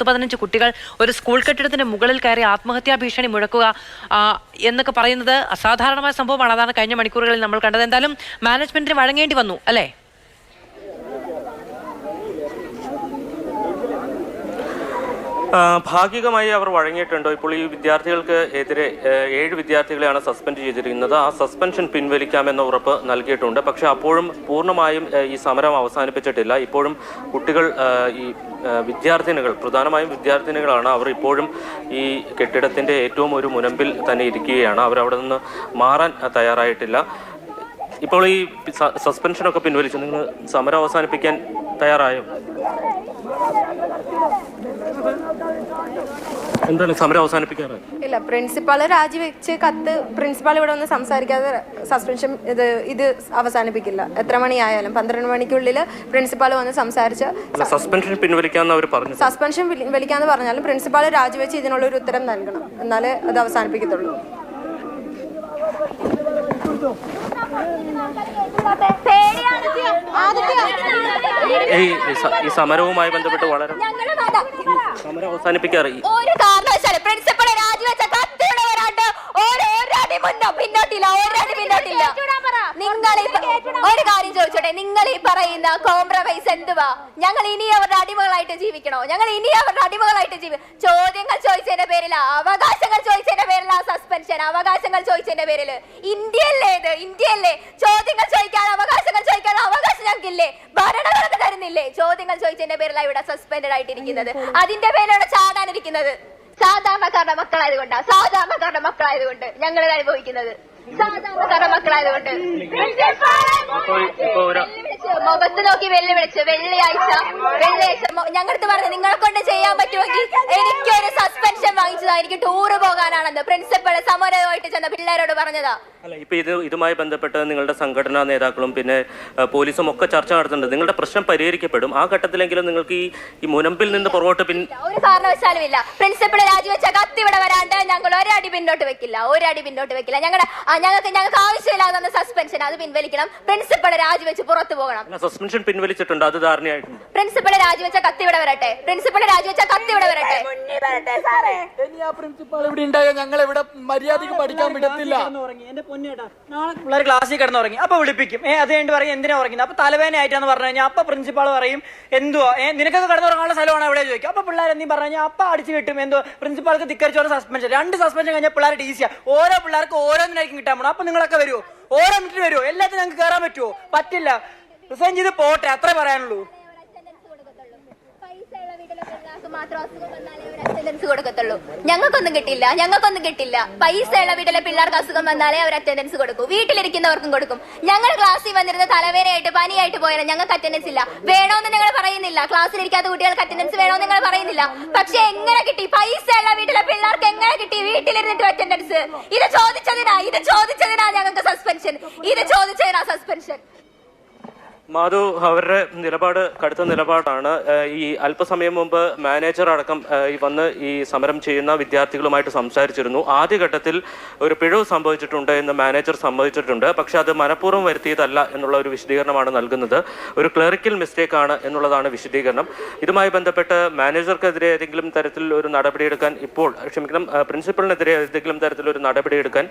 പത്ത് പതിനഞ്ച് കുട്ടികൾ ഒരു സ്കൂൾ കെട്ടിടത്തിന്റെ മുകളിൽ കയറി ആത്മഹത്യാ ഭീഷണി മുഴക്കുക എന്നൊക്കെ പറയുന്നത് അസാധാരണമായ സംഭവമാണ്. അതാണ് കഴിഞ്ഞ മണിക്കൂറുകളിൽ നമ്മൾ കണ്ടത്. എന്തായാലും മാനേജ്മെന്റിന് വഴങ്ങേണ്ടി വന്നു അല്ലേ ആ, ഭാഗികമായി അവർ വഴങ്ങിയിട്ടുണ്ടോ? ഇപ്പോൾ ഈ വിദ്യാർത്ഥികൾക്ക് എതിരെ ഏഴ് വിദ്യാർത്ഥികളെയാണ് സസ്പെൻഡ് ചെയ്തിരിക്കുന്നത്. ആ സസ്പെൻഷൻ പിൻവലിക്കാമെന്ന ഉറപ്പ് നൽകിയിട്ടുണ്ട്. പക്ഷെ അപ്പോഴും പൂർണമായും ഈ സമരം അവസാനിപ്പിച്ചിട്ടില്ല. ഇപ്പോഴും കുട്ടികൾ ഈ വിദ്യാർത്ഥിനികൾ പ്രധാനമായും വിദ്യാർത്ഥിനികളാണ് അവർ ഇപ്പോഴും ഈ കെട്ടിടത്തിന്റെ ഏറ്റവും ഒരു മുനമ്പിൽ തന്നെ ഇരിക്കുകയാണ്. അവരവിടെ നിന്ന് മാറാൻ തയ്യാറായിട്ടില്ല. ഇപ്പോൾ ഈ സസ്പെൻഷനൊക്കെ പിൻവലിച്ചു നിങ്ങൾ സമരം അവസാനിപ്പിക്കാൻ തയ്യാറായോ? എന്താണ് സമരം അവസാനിപ്പിക്കാറ്? ഇല്ല പ്രിൻസിപ്പാൾ രാജിവെച്ച് കത്ത് പ്രിൻസിപ്പാൾ ഇവിടെ വന്ന് സംസാരിക്കാതെ സസ്പെൻഷൻ ഇത് ഇത് അവസാനിപ്പിക്കില്ല. എത്ര മണിയായാലും പന്ത്രണ്ട് മണിക്കുള്ളിൽ പ്രിൻസിപ്പാൾ വന്ന് സംസാരിച്ച് സസ്പെൻഷൻ പിൻവലിക്കാന്ന് അവർ പറഞ്ഞു. സസ്പെൻഷൻ പിൻവലിക്കാന്ന് വലിക്കാന്ന് പറഞ്ഞാലും പ്രിൻസിപ്പാൾ രാജിവെച്ച് ഇതിനുള്ള ഒരു ഉത്തരം നൽകണം. എന്നാലേ അത് അവസാനിപ്പിക്കത്തുള്ളൂ. ഈ സമരവുമായി ബന്ധപ്പെട്ട് വളരെ സമരം അവസാനിപ്പിക്കാറ്. ഒരു കാരണവശാലും പ്രിൻസിപ്പളെ രാജിവെച്ച കത്തിയുടെ വരാണ്ട് ഒരടി മുന്നോ പിന്നോട്ടില്ല ഒരടി പിന്നോട്ടില്ല. നിങ്ങൾ ഒരു കാര്യം ചോദിച്ചോട്ടെ നിങ്ങൾ ഈ പറയുന്ന കോംപ്രമൈസ് എന്തുവാ? ഞങ്ങൾ ഇനി അവരുടെ അടിമകളായിട്ട് ജീവിക്കണോ? ഞങ്ങൾ ഇനി അവരുടെ അടിമകളായിട്ട് ജീവി ചോദ്യങ്ങൾ ചോദിച്ചതിന്റെ പേരില അവകാശങ്ങൾ ചോദിച്ചതിന്റെ പേരില സസ്പെൻഷൻ അവകാശങ്ങൾ ചോദിച്ചതിന്റെ പേരിൽ. ഇന്ത്യയല്ലേ ഇത്? ഇന്ത്യയല്ലേ? ചോദ്യങ്ങൾ ചോദിക്കാൻ അവകാശങ്ങൾ ചോദിക്കാൻ ചോദ്യങ്ങൾ ചോദിച്ചതിന്റെ പേരിലാണ് ഇവിടെ സസ്പെൻഡ് ആയിട്ടിരിക്കുന്നത്. അതിന്റെ പേരിലാണ് ചാടാനിരിക്കുന്നത്. സാധാരണക്കാരുടെ മക്കളായതുകൊണ്ടാ സാധാരണക്കാരുടെ മക്കളായതുകൊണ്ട് ഞങ്ങൾ ഇത് മക്കളായതുകൊണ്ട് മുഖത്ത് നോക്കി വെല്ലുവിളിച്ച് വെള്ളിയാഴ്ച വെള്ളിയാഴ്ച ഞങ്ങടുത്ത് ഞങ്ങളടുത്ത് പറഞ്ഞു നിങ്ങളെ കൊണ്ട് ചെയ്യാൻ പറ്റുമെങ്കിൽ എനിക്കൊരു സസ്പെൻഷൻ വാങ്ങിച്ചതാ എനിക്ക് ടൂറ് പോകാനാണെന്ന് പ്രിൻസിപ്പൾ സമരമായിട്ട് ചെന്ന പിള്ളേരോട് പറഞ്ഞതാ. അല്ല ഇപ്പൊ ഇത് ഇതുമായി ബന്ധപ്പെട്ട് നിങ്ങളുടെ സംഘടനാ നേതാക്കളും പിന്നെ പോലീസും ഒക്കെ ചർച്ച നടത്തുന്നുണ്ട്. നിങ്ങളുടെ പ്രശ്നം പരിഹരിക്കപ്പെടും. ആ ഘട്ടത്തിലെങ്കിലും നിങ്ങൾക്ക് ഈ ഈ മുനമ്പിൽ നിന്ന് പുറകോട്ട് പിൻ ഒരു കാരണവശാലും ഇല്ല പ്രിൻസിപ്പൾ രാജിവെച്ച കത്തി ഇവിടെ വരാണ്ട് ഞങ്ങൾ ഒരടി പിന്നോട്ട് വെക്കില്ല. ഒരടി പിന്നോട്ട് വെക്കില്ല. ഞങ്ങളുടെ ഞങ്ങൾക്ക് ഞങ്ങൾക്ക് ആവശ്യമില്ലാതെ സസ്പെൻഷൻ അത് പിൻവലിക്കണം. പ്രിൻസിപ്പൾ രാജിവെച്ച് പുറത്തു പോകണം. സസ്പെൻഷൻ പിൻവലിച്ചിട്ടുണ്ട് അത് ധാരണയായിട്ടുണ്ട്. പ്രിൻസിപ്പൾ രാജിവെച്ച കത്തി ഇവിടെ വരട്ടെ. പ്രിൻസിപ്പൾ രാജിവെച്ച കത്തി ഇവിടെ വരട്ടെ. ഇനി ആ പ്രിൻസിപ്പാൾ ഇവിടെ ഉണ്ടായാൽ ഞങ്ങൾ ഇവിടെ മര്യാദയ്ക്ക് പഠിക്കാൻ വിടത്തില്ല. ഉറങ്ങി എന്റെ പൊന്നേട്ടാ നാളെ പിള്ളേർ ക്ലാസ്സിൽ കിടന്നുറങ്ങി. അപ്പൊ വിളിപ്പിക്കും. ഏ അത് കഴിഞ്ഞ് പറയും എന്തിനാ ഉറങ്ങി അപ്പൊ തലവേന ആയിട്ടാന്ന് പറഞ്ഞു കഴിഞ്ഞാൽ അപ്പൊ പ്രിൻസിപ്പാൾ പറയും എന്തുവാ? ഏ നിനക്കൊക്കെ കിടന്നുറങ്ങാനുള്ള സ്ഥലമാണ് എവിടെ ചോദിക്കും. അപ്പൊ പിള്ളേർ എന്തെങ്കിലും പറഞ്ഞു കഴിഞ്ഞാൽ അപ്പൊ അടിച്ചു കിട്ടും. എന്തോ പ്രിൻസിപ്പാൾക്ക് തിക്കരിച്ചോടെ സസ്പെൻഷൻ രണ്ട് സസ്പെൻഷൻ കഴിഞ്ഞാൽ പിള്ളേർ ഈസിയാ ഓരോ പിള്ളേർക്ക് ഓരോന്നിനായിരിക്കും കിട്ടാൻ പോണം. അപ്പൊ നിങ്ങളൊക്കെ വരുമോ ഓരോ മിനിറ്റ് വരുമോ എല്ലാത്തിനും ഞങ്ങൾക്ക് കയറാൻ പറ്റുമോ പറ്റില്ല. റിസൈൻ ചെയ്ത് പോട്ടെ. അത്രേ പറയാനുള്ളൂ. അറ്റൻഡൻസ് കൊടുക്കത്തുള്ളൂ. ഞങ്ങൾക്കൊന്നും കിട്ടില്ല ഞങ്ങൾക്കൊന്നും കിട്ടില്ല. പൈസ ഉള്ള വീട്ടിലെ പിള്ളേർക്ക് അസുഖം വന്നാലേ അവർ അറ്റൻഡൻസ് കൊടുക്കും. വീട്ടിലിരിക്കുന്നവർക്കും കൊടുക്കും. ഞങ്ങൾ ക്ലാസ്സിൽ വന്നിരുന്ന തലവേദനയായിട്ട് പനിയായിട്ട് പോയാലും ഞങ്ങൾക്ക് അറ്റൻഡൻസ് ഇല്ല. വേണമെന്ന് ഞങ്ങൾ പറയുന്നില്ല. ക്ലാസ്സിലിരിക്കാത്ത കുട്ടികൾക്ക് അറ്റൻഡൻസ് വേണമെന്ന് ഞങ്ങൾ പറയുന്നില്ല. പക്ഷെ എങ്ങനെ കിട്ടി? പൈസ ഉള്ള വീട്ടിലെ പിള്ളേർക്ക് എങ്ങനെ കിട്ടി? വീട്ടിലിരുന്നിട്ട് അറ്റൻഡൻസ് ഇത് ചോദിച്ചതിനാ ഇത് ചോദിച്ചതിനാ ഞങ്ങൾക്ക് സസ്പെൻഷൻ ഇത് ചോദിച്ചതിനാ സസ്പെൻഷൻ മാധു അവരുടെ നിലപാട് കടുത്ത നിലപാടാണ്. ഈ അല്പസമയം മുമ്പ് മാനേജർ അടക്കം വന്ന് ഈ സമരം ചെയ്യുന്ന വിദ്യാർത്ഥികളുമായിട്ട് സംസാരിച്ചിരുന്നു. ആദ്യഘട്ടത്തിൽ ഒരു പിഴവ് സംഭവിച്ചിട്ടുണ്ട് എന്ന് മാനേജർ സമ്മതിച്ചിട്ടുണ്ട്. പക്ഷെ അത് മനഃപൂർവം വരുത്തിയതല്ല എന്നുള്ള ഒരു വിശദീകരണമാണ് നൽകുന്നത്. ഒരു ക്ലറിക്കൽ മിസ്റ്റേക്ക് ആണ് എന്നുള്ളതാണ് വിശദീകരണം. ഇതുമായി ബന്ധപ്പെട്ട് മാനേജർക്കെതിരെ ഏതെങ്കിലും തരത്തിൽ ഒരു നടപടിയെടുക്കാൻ ഇപ്പോൾ ക്ഷമിക്കണം പ്രിൻസിപ്പളിനെതിരെ ഏതെങ്കിലും തരത്തിൽ ഒരു നടപടിയെടുക്കാൻ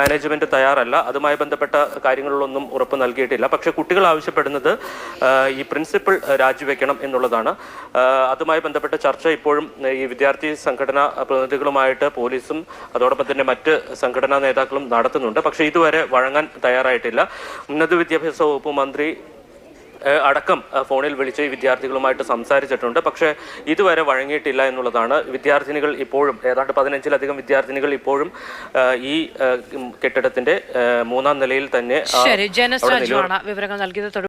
മാനേജ്മെന്റ് തയ്യാറല്ല. അതുമായി ബന്ധപ്പെട്ട കാര്യങ്ങളിലൊന്നും ഉറപ്പ് നൽകിയിട്ടില്ല. പക്ഷേ കുട്ടികൾ ആവശ്യപ്പെടുന്നത് ആ, ഈ പ്രിൻസിപ്പൽ രാജിവെക്കണം എന്നുള്ളതാണ്. അതുമായി ബന്ധപ്പെട്ട ചർച്ച ഇപ്പോഴും ഈ വിദ്യാർത്ഥി സംഘടനാ പ്രതിനിധികളുമായിട്ട് പോലീസും അതോടൊപ്പം തന്നെ മറ്റ് സംഘടനാ നേതാക്കളും നടത്തുന്നുണ്ട്. പക്ഷേ ഇതുവരെ വഴങ്ങാൻ തയ്യാറായിട്ടില്ല. ഉന്നത വിദ്യാഭ്യാസ വകുപ്പ് മന്ത്രി അടക്കം ഫോണിൽ വിളിച്ച് ഈ വിദ്യാർത്ഥികളുമായിട്ട് സംസാരിച്ചിട്ടുണ്ട്. പക്ഷേ ഇതുവരെ വഴങ്ങിയിട്ടില്ല എന്നുള്ളതാണ്. വിദ്യാർത്ഥിനികൾ ഇപ്പോഴും ഏതാണ്ട് പതിനഞ്ചിലധികം വിദ്യാർത്ഥിനികൾ ഇപ്പോഴും ഈ കെട്ടിടത്തിന്റെ മൂന്നാം നിലയിൽ തന്നെ വിവരങ്ങൾ നൽകിയത്.